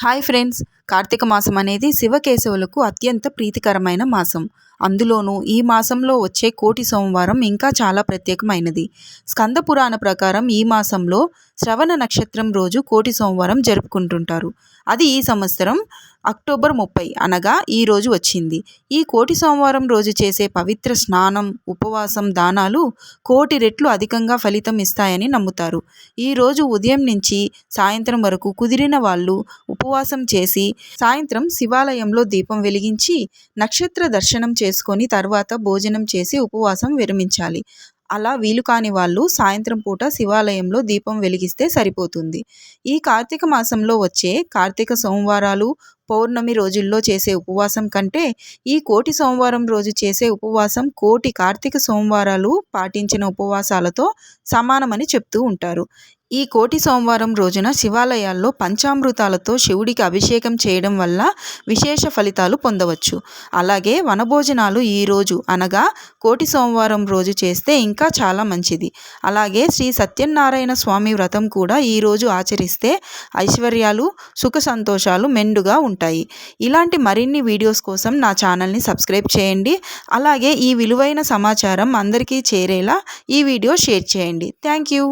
Hi friends Karthika మాసం అనేది శివకేశవులకు అత్యంత ప్రీతికరమైన మాసం. అందులోనూ ఈ మాసంలో వచ్చే కోటి సోమవారం ఇంకా చాలా ప్రత్యేకమైనది. స్కంద పురాణ ప్రకారం ఈ మాసంలో శ్రవణ నక్షత్రం రోజు కోటి సోమవారం జరుపుకుంటుంటారు. అది ఈ సంవత్సరం అక్టోబర్ ముప్పై అనగా ఈ రోజు వచ్చింది. ఈ కోటి సోమవారం రోజు చేసే పవిత్ర స్నానం ఉపవాసం దానాలు కోటి రెట్లు అధికంగా ఫలితం ఇస్తాయని నమ్ముతారు. ఈ రోజు ఉదయం నుంచి సాయంత్రం వరకు కుదిరిన వాళ్ళు ఉపవాసం చేసి సాయంత్రం శివాలయంలో దీపం వెలిగించి నక్షత్ర దర్శనం చేసుకొని తర్వాత భోజనం చేసి ఉపవాసం విరమించాలి. అలా వీలు కాని వాళ్ళు సాయంత్రం పూట శివాలయంలో దీపం వెలిగిస్తే సరిపోతుంది. ఈ కార్తీక మాసంలో వచ్చే కార్తీక సోమవారాలు పౌర్ణమి రోజుల్లో చేసే ఉపవాసం కంటే ఈ కోటి సోమవారం రోజు చేసే ఉపవాసం కోటి కార్తీక సోమవారాలు పాటించిన ఉపవాసాలతో సమానమని చెప్తూ ఉంటారు. ఈ కోటి సోమవారం రోజున శివాలయాల్లో పంచామృతాలతో శివుడికి అభిషేకం చేయడం వల్ల విశేష ఫలితాలు పొందవచ్చు. అలాగే వనభోజనాలు ఈరోజు అనగా కోటి సోమవారం రోజు చేస్తే ఇంకా చాలా మంచిది. అలాగే శ్రీ సత్యనారాయణ స్వామి వ్రతం కూడా ఈరోజు ఆచరిస్తే ఐశ్వర్యాలు సుఖ సంతోషాలు మెండుగా ఉంటాయి. ఇలాంటి మరిన్ని వీడియోస్ కోసం నా ఛానల్ని సబ్స్క్రైబ్ చేయండి. అలాగే ఈ విలువైన సమాచారం అందరికీ చేరేలా ఈ వీడియో షేర్ చేయండి. Thank you.